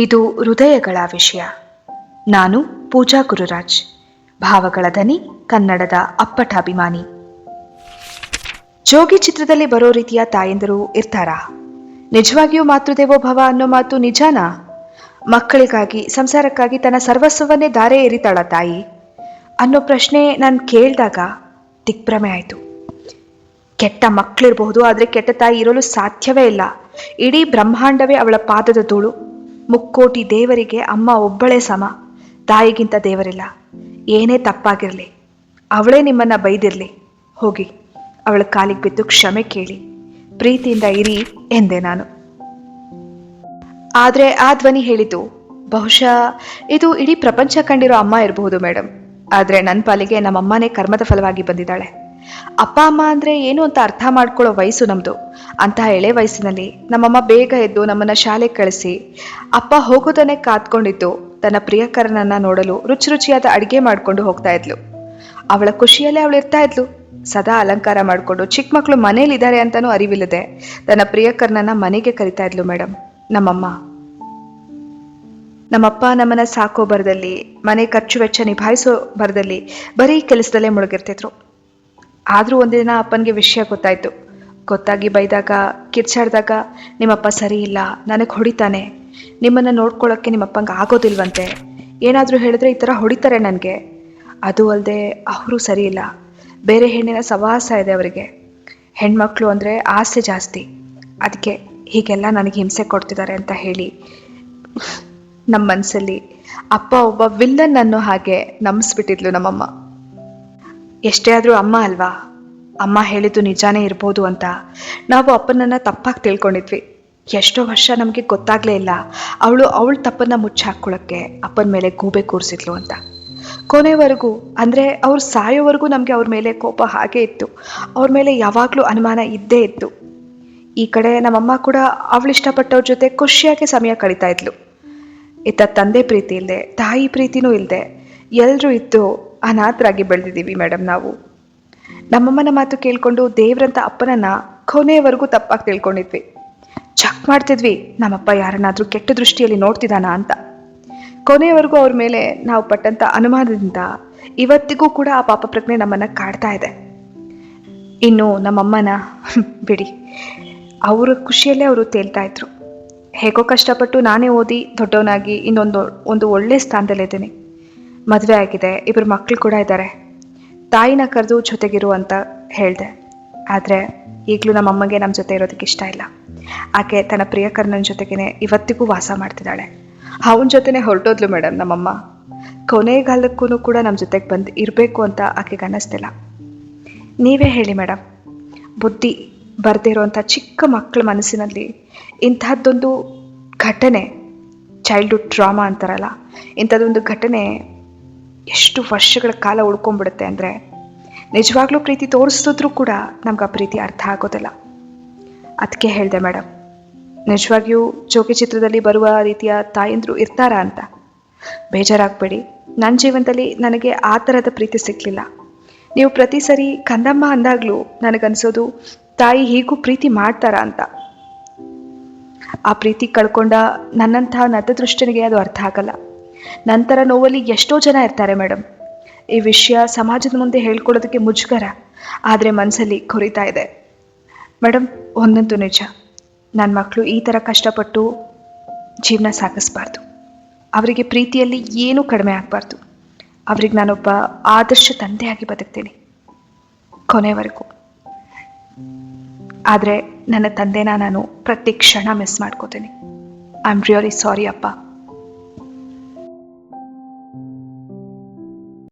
ಇದು ಹೃದಯಗಳ ವಿಷಯ. ನಾನು ಪೂಜಾ ಗುರುರಾಜ್. ಭಾವಗಳ ದನಿ ಕನ್ನಡದ ಅಪ್ಪಟ ಅಭಿಮಾನಿ. ಜೋಗಿ ಚಿತ್ರದಲ್ಲಿ ಬರೋ ರೀತಿಯ ತಾಯಂದಿರು ಇರ್ತಾರಾ? ನಿಜವಾಗಿಯೂ ಮಾತೃದೇವೋ ಭವ ಅನ್ನೋ ಮಾತು ನಿಜಾನಾ? ಮಕ್ಕಳಿಗಾಗಿ, ಸಂಸಾರಕ್ಕಾಗಿ ತನ್ನ ಸರ್ವಸ್ವವನ್ನೇ ದಾರೆ ಎರಿತಾಳ ತಾಯಿ? ಅನ್ನೋ ಪ್ರಶ್ನೆ ನಾನು ಕೇಳಿದಾಗ ದಿಗ್ಭ್ರಮೆ ಆಯಿತು. ಕೆಟ್ಟ ಮಕ್ಕಳಿರಬಹುದು ಆದರೆ ಕೆಟ್ಟ ತಾಯಿ ಇರಲು ಸಾಧ್ಯವೇ ಇಲ್ಲ. ಇಡೀ ಬ್ರಹ್ಮಾಂಡವೇ ಅವಳ ಪಾದದ ಧೂಳು. ಮುಕ್ಕೋಟಿ ದೇವರಿಗೆ ಅಮ್ಮ ಒಬ್ಬಳೇ ಸಮ. ತಾಯಿಗಿಂತ ದೇವರಿಲ್ಲ. ಏನೇ ತಪ್ಪಾಗಿರಲಿ, ಅವಳೇ ನಿಮ್ಮನ್ನ ಬೈದಿರಲಿ. ಹೋಗಿ, ಅವಳ ಕಾಲಿಗೆ ಬಿದ್ದು ಕ್ಷಮೆ ಕೇಳಿ. ಪ್ರೀತಿಯಿಂದ ಇರಿ ಎಂದೆ ನಾನು. ಆದರೆ ಆ ಧ್ವನಿ ಹೇಳಿತು, ಬಹುಶಃ ಇದು ಇಡೀ ಪ್ರಪಂಚ ಕಂಡಿರೋ ಅಮ್ಮ ಇರಬಹುದು ಮೇಡಮ್ ಆದರೆ ನನ್ನ ಪಾಲಿಗೆ ನಮ್ಮಮ್ಮನೇ ಕರ್ಮದ ಫಲವಾಗಿ ಬಂದಿದ್ದಾಳೆ. ಅಪ್ಪ, ಅಮ್ಮ ಅಂದ್ರೆ ಏನು ಅಂತ ಅರ್ಥ ಮಾಡ್ಕೊಳ್ಳೋ ವಯಸ್ಸು ನಮ್ದು. ಅಂತಹ ಎಳೆ ವಯಸ್ಸಿನಲ್ಲಿ ನಮ್ಮಮ್ಮ ಬೇಗ ಎದ್ದು ನಮ್ಮನ್ನ ಶಾಲೆಗೆ ಕಳಿಸಿ, ಅಪ್ಪ ಹೋಗೋದನ್ನೇ ಕಾತ್ಕೊಂಡಿದ್ದು ತನ್ನ ಪ್ರಿಯಕರನನ್ನ ನೋಡಲು ರುಚಿ ರುಚಿಯಾದ ಅಡಿಗೆ ಮಾಡ್ಕೊಂಡು ಹೋಗ್ತಾ ಇದ್ಲು. ಅವಳ ಖುಷಿಯಲ್ಲೇ ಅವಳು ಇರ್ತಾ ಇದ್ಲು. ಸದಾ ಅಲಂಕಾರ ಮಾಡಿಕೊಂಡು ಚಿಕ್ಕ ಮಕ್ಕಳು ಮನೇಲಿದ್ದಾರೆ ಅಂತಾನೂ ಅರಿವಿಲ್ಲದೆ ತನ್ನ ಪ್ರಿಯಕರನನ್ನ ಮನೆಗೆ ಕರಿತಾ ಇದ್ಲು ಮೇಡಮ್ ನಮ್ಮಮ್ಮ. ನಮ್ಮಪ್ಪ ನಮ್ಮನ್ನ ಸಾಕೋ ಬರದಲ್ಲಿ, ಮನೆ ಖರ್ಚು ವೆಚ್ಚ ನಿಭಾಯಿಸೋ ಬರದಲ್ಲಿ ಬರೀ ಕೆಲಸದಲ್ಲೇ ಮುಳುಗಿರ್ತಿದ್ರು. ಆದರೂ ಒಂದಿನ ಅಪ್ಪನಿಗೆ ವಿಷಯ ಗೊತ್ತಾಯಿತು. ಗೊತ್ತಾಗಿ ಬೈದಾಗ, ಕಿರ್ಚಾಡ್ದಾಗ, ನಿಮ್ಮಪ್ಪ ಸರಿ ಇಲ್ಲ, ನನಗೆ ಹೊಡಿತಾನೆ. ನಿಮ್ಮನ್ನು ನೋಡ್ಕೊಳ್ಳೋಕ್ಕೆ ನಿಮ್ಮಪ್ಪಂಗೆ ಆಗೋದಿಲ್ವಂತೆ. ಏನಾದರೂ ಹೇಳಿದ್ರೆ ಈ ಥರ ಹೊಡಿತಾರೆ ನನಗೆ. ಅದು ಅಲ್ಲದೆ ಅವರು ಸರಿ ಇಲ್ಲ. ಬೇರೆ ಹೆಣ್ಣಿನ ಸವಾಸ ಇದೆ ಅವರಿಗೆ. ಹೆಣ್ಮಕ್ಳು ಅಂದರೆ ಆಸೆ ಜಾಸ್ತಿ. ಅದಕ್ಕೆ ಹೀಗೆಲ್ಲ ನನಗೆ ಹಿಂಸೆ ಕೊಡ್ತಿದ್ದಾರೆ ಅಂತ ಹೇಳಿ. ನಮ್ಮ ಮನಸ್ಸಲ್ಲಿ ಅಪ್ಪ ಒಬ್ಬ ವಿಲ್ಲನ್ ಅನ್ನೋ ಹಾಗೆ ನಂಬಿಸ್ಬಿಟ್ಟಿದ್ಲು ನಮ್ಮಮ್ಮ. ಎಷ್ಟೇ ಆದರೂ ಅಮ್ಮ ಅಲ್ವಾ? ಅಮ್ಮ ಹೇಳಿದ್ದು ನಿಜಾನೇ ಇರ್ಬೋದು ಅಂತ. ನಾವು ಅಪ್ಪನನ್ನು ತಪ್ಪಾಗಿ ತಿಳ್ಕೊಂಡಿದ್ವಿ. ಎಷ್ಟೋ ವರ್ಷ ನಮಗೆ ಗೊತ್ತಾಗಲೇ ಇಲ್ಲ. ಅವಳು ಅವಳ ತಪ್ಪನ್ನು ಮುಚ್ಚಿ ಹಾಕ್ಕೊಳ್ಳೋಕ್ಕೆ ಅಪ್ಪನ ಮೇಲೆ ಗೂಬೆ ಕೂರಿಸಿದ್ಲು ಅಂತ. ಕೊನೆವರೆಗೂ, ಅಂದರೆ ಅವ್ರು ಸಾಯೋವರೆಗೂ ನಮಗೆ ಅವ್ರ ಮೇಲೆ ಕೋಪ ಹಾಗೆ ಇತ್ತು. ಅವ್ರ ಮೇಲೆ ಯಾವಾಗಲೂ ಅನುಮಾನ ಇದ್ದೇ ಇತ್ತು. ಈ ಕಡೆ ನಮ್ಮಮ್ಮ ಕೂಡ ಅವಳು ಇಷ್ಟಪಟ್ಟವ್ರ ಜೊತೆ ಖುಷಿಯಾಗಿ ಸಮಯ ಕಳೀತಾ ಇದ್ಲು. ಇತ್ತ ತಂದೆ ಪ್ರೀತಿ ಇಲ್ಲದೆ ತಾಯಿ ಪ್ರೀತಿನೂ ಇಲ್ಲದೆ ಎಲ್ಲರೂ ಇದ್ದು ಅನಾಥರಾಗಿ ಬೆಳೆದಿದ್ದೀವಿ ಮೇಡಮ್ ನಾವು. ನಮ್ಮಮ್ಮನ ಮಾತು ಕೇಳಿಕೊಂಡು ದೇವ್ರಂತ ಅಪ್ಪನನ್ನ ಕೊನೆಯವರೆಗೂ ತಪ್ಪಾಗಿ ತಿಳ್ಕೊಂಡಿದ್ವಿ. ಚೆಕ್ ಮಾಡ್ತಿದ್ವಿ, ನಮ್ಮಪ್ಪ ಯಾರನ್ನಾದರೂ ಕೆಟ್ಟ ದೃಷ್ಟಿಯಲ್ಲಿ ನೋಡ್ತಿದ್ದಾನ ಅಂತ. ಕೊನೆಯವರೆಗೂ ಅವ್ರ ಮೇಲೆ ನಾವು ಪಟ್ಟಂತ ಅನುಮಾನದಿಂದ ಇವತ್ತಿಗೂ ಕೂಡ ಆ ಪಾಪ ಪ್ರಜ್ಞೆ ನಮ್ಮನ್ನ ಕಾಡ್ತಾ ಇದೆ. ಇನ್ನು ನಮ್ಮಮ್ಮನ, ಬಿಡಿ, ಅವರ ಖುಷಿಯಲ್ಲೇ ಅವರು ತೇಲ್ತಾ ಇದ್ರು. ಹೇಗೋ ಕಷ್ಟಪಟ್ಟು ನಾನೇ ಓದಿ ದೊಡ್ಡವನಾಗಿ ಇನ್ನೊಂದು, ಒಂದು ಒಳ್ಳೆ ಸ್ಥಾನದಲ್ಲಿದ್ದೀನಿ. ಮದುವೆ ಆಗಿದೆ ಇಬ್ಬರು ಮಕ್ಕಳು ಕೂಡ ಇದ್ದಾರೆ. ತಾಯಿನ ಕರೆದು ಜೊತೆಗಿರು ಅಂತ ಹೇಳಿದೆ. ಆದರೆ ಈಗಲೂ ನಮ್ಮಮ್ಮಗೆ ನಮ್ಮ ಜೊತೆ ಇರೋದಕ್ಕೆ ಇಷ್ಟ ಇಲ್ಲ. ಆಕೆ ತನ್ನ ಪ್ರಿಯಕರನ ಜೊತೆಗೇ ಇವತ್ತಿಗೂ ವಾಸ ಮಾಡ್ತಿದ್ದಾಳೆ. ಅವನ ಜೊತೆನೆ ಹೊರಟೋದ್ಲು ಮೇಡಮ್ ನಮ್ಮಮ್ಮ. ಕೊನೆಗಾಲಕ್ಕೂ ಕೂಡ ನಮ್ಮ ಜೊತೆಗೆ ಬಂದು ಇರಬೇಕು ಅಂತ ಆಕೆಗೆ ಅನ್ನಿಸ್ತಿಲ್ಲ. ನೀವೇ ಹೇಳಿ ಮೇಡಮ್ ಬುದ್ಧಿ ಬರದೇ ಇರುವಂಥ ಚಿಕ್ಕ ಮಕ್ಕಳ ಮನಸ್ಸಿನಲ್ಲಿ ಇಂಥದ್ದೊಂದು ಘಟನೆ ಚೈಲ್ಡ್ಹುಡ್ ಡ್ರಾಮಾ ಅಂತಾರಲ್ಲ ಇಂಥದ್ದೊಂದು ಘಟನೆ ಎಷ್ಟು ವರ್ಷಗಳ ಕಾಲ ಉಳ್ಕೊಂಡ್ಬಿಡುತ್ತೆ ಅಂದರೆ ನಿಜವಾಗ್ಲೂ ಪ್ರೀತಿ ತೋರಿಸಿದ್ರು ಕೂಡ ನಮ್ಗೆ ಆ ಪ್ರೀತಿ ಅರ್ಥ ಆಗೋದಿಲ್ಲ. ಅದಕ್ಕೆ ಹೇಳಿದೆ ಮೇಡಮ್ ನಿಜವಾಗಿಯೂ ಜೋಗಿ ಚಿತ್ರದಲ್ಲಿ ಬರುವ ರೀತಿಯ ತಾಯಂದ್ರು ಇರ್ತಾರಾ ಅಂತ? ಬೇಜಾರಾಗಬೇಡಿ ನನ್ನ ಜೀವನದಲ್ಲಿ ನನಗೆ ಆ ಥರದ ಪ್ರೀತಿ ಸಿಕ್ಕಲಿಲ್ಲ ನೀವು ಪ್ರತಿ ಸರಿ ಕಂದಮ್ಮ ಅಂದಾಗಲೂ ನನಗನ್ಸೋದು, ತಾಯಿ ಹೀಗೂ ಪ್ರೀತಿ ಮಾಡ್ತಾರಾ ಅಂತ? ಆ ಪ್ರೀತಿ ಕಳ್ಕೊಂಡ ನನ್ನಂತಹ ನತದೃಷ್ಟನಿಗೆ ಅದು ಅರ್ಥ ಆಗಲ್ಲ. ನಂತರ ನೋವಲ್ಲಿ ಎಷ್ಟೋ ಜನ ಇರ್ತಾರೆ ಮೇಡಮ್ ಈ ವಿಷಯ ಸಮಾಜದ ಮುಂದೆ ಹೇಳ್ಕೊಡೋದಕ್ಕೆ ಮುಜುಗರ, ಆದರೆ ಮನಸ್ಸಲ್ಲಿ ಕೊರಿತಾ ಇದೆ. ಮೇಡಮ್ ಒಂದಂತೂ ನಿಜ. ನನ್ನ ಮಕ್ಕಳು ಈ ಥರ ಕಷ್ಟಪಟ್ಟು ಜೀವನ ಸಾಗಿಸ್ಬಾರ್ದು. ಅವರಿಗೆ ಪ್ರೀತಿಯಲ್ಲಿ ಏನೂ ಕಡಿಮೆ ಆಗಬಾರ್ದು. ಅವ್ರಿಗೆ ನಾನೊಬ್ಬ ಆದರ್ಶ ತಂದೆಯಾಗಿ ಬದುಕ್ತೀನಿ. ಕೊನೆವರೆಗೂ. ಆದರೆ ನನ್ನ ತಂದೆನ ನಾನು ಪ್ರತಿ ಕ್ಷಣ ಮಿಸ್ ಮಾಡ್ಕೋತೀನಿ. ಐ ಆಮ್ ರಿಯಲಿ ಸಾರಿ ಅಪ್ಪ.